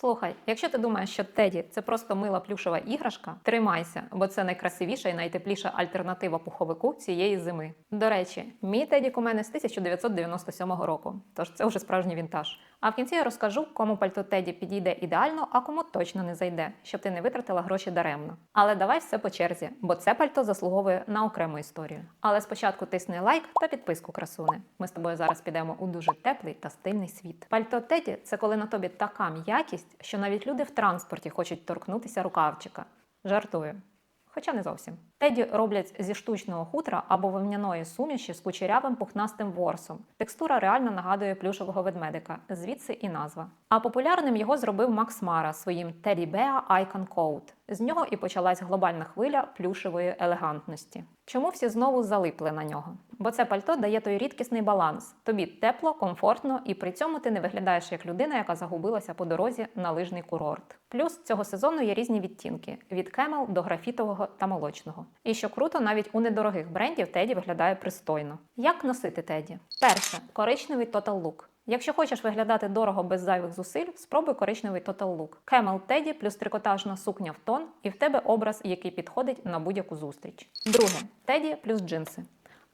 Слухай, якщо ти думаєш, що Теді це просто мила плюшева іграшка, тримайся, бо це найкрасивіша і найтепліша альтернатива пуховику цієї зими. До речі, мій Тедік у мене з 1997 року, тож це вже справжній вінтаж. А в кінці я розкажу, кому пальто Теді підійде ідеально, а кому точно не зайде, щоб ти не витратила гроші даремно. Але давай все по черзі, бо це пальто заслуговує на окрему історію. Але спочатку тисни лайк та підписку красуни. Ми з тобою зараз підемо у дуже теплий та стильний світ. Пальто Теді це коли на тобі така м'якість, що навіть люди в транспорті хочуть торкнутися рукавчика. Жартую. Хоча не зовсім. Теді роблять зі штучного хутра або вовняної суміші з кучерявим пухнастим ворсом. Текстура реально нагадує плюшевого ведмедика, звідси і назва. А популярним його зробив Макс Мара своїм Teddy Bear Icon Coat. З нього і почалась глобальна хвиля плюшевої елегантності. Чому всі знову залипли на нього? Бо це пальто дає той рідкісний баланс. Тобі тепло, комфортно, і при цьому ти не виглядаєш як людина, яка загубилася по дорозі на лижний курорт. Плюс цього сезону є різні відтінки: від кемел до графітового та молочного. І що круто, навіть у недорогих брендів Теді виглядає пристойно. Як носити Теді? Перше коричневий Total Look. Якщо хочеш виглядати дорого без зайвих зусиль, спробуй коричневий Total Look. Camel Teddy плюс трикотажна сукня в тон, і в тебе образ, який підходить на будь-яку зустріч. Друге Теді плюс джинси.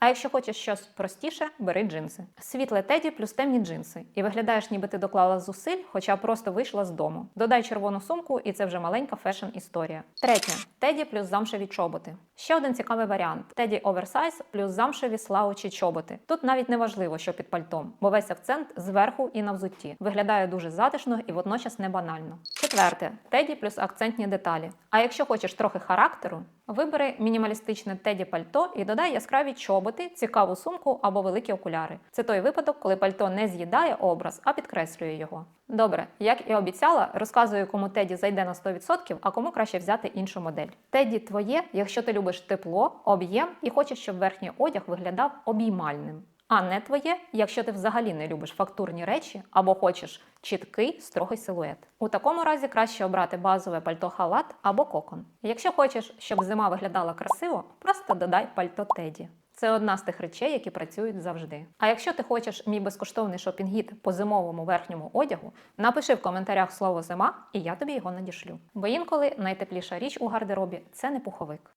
А якщо хочеш щось простіше, бери джинси. Світле теді плюс темні джинси. І виглядаєш, ніби ти доклала зусиль, хоча просто вийшла з дому. Додай червону сумку, і це вже маленька фешн-історія. Третє теді плюс замшеві чоботи. Ще один цікавий варіант: теді оверсайз плюс замшеві слаучі чоботи. Тут навіть не важливо, що під пальтом, бо весь акцент зверху і на взутті. Виглядає дуже затишно і водночас не банально. Четверте теді плюс акцентні деталі. А якщо хочеш трохи характеру, вибери мінімалістичне теді пальто і додай яскраві чоботи, цікаву сумку або великі окуляри. Це той випадок, коли пальто не з'їдає образ, а підкреслює його. Добре, як і обіцяла, розказую, кому теді зайде на 100%, а кому краще взяти іншу модель. Теді твоє, якщо ти любиш тепло, об'єм і хочеш, щоб верхній одяг виглядав обіймальним. А не твоє, якщо ти взагалі не любиш фактурні речі або хочеш чіткий, строгий силует. У такому разі краще обрати базове пальто халат або кокон. Якщо хочеш, щоб зима виглядала красиво, просто додай пальто теді. Це одна з тих речей, які працюють завжди. А якщо ти хочеш мій безкоштовний шопінг-гід по зимовому верхньому одягу, напиши в коментарях слово зима, і я тобі його надішлю. Бо інколи найтепліша річ у гардеробі це не пуховик.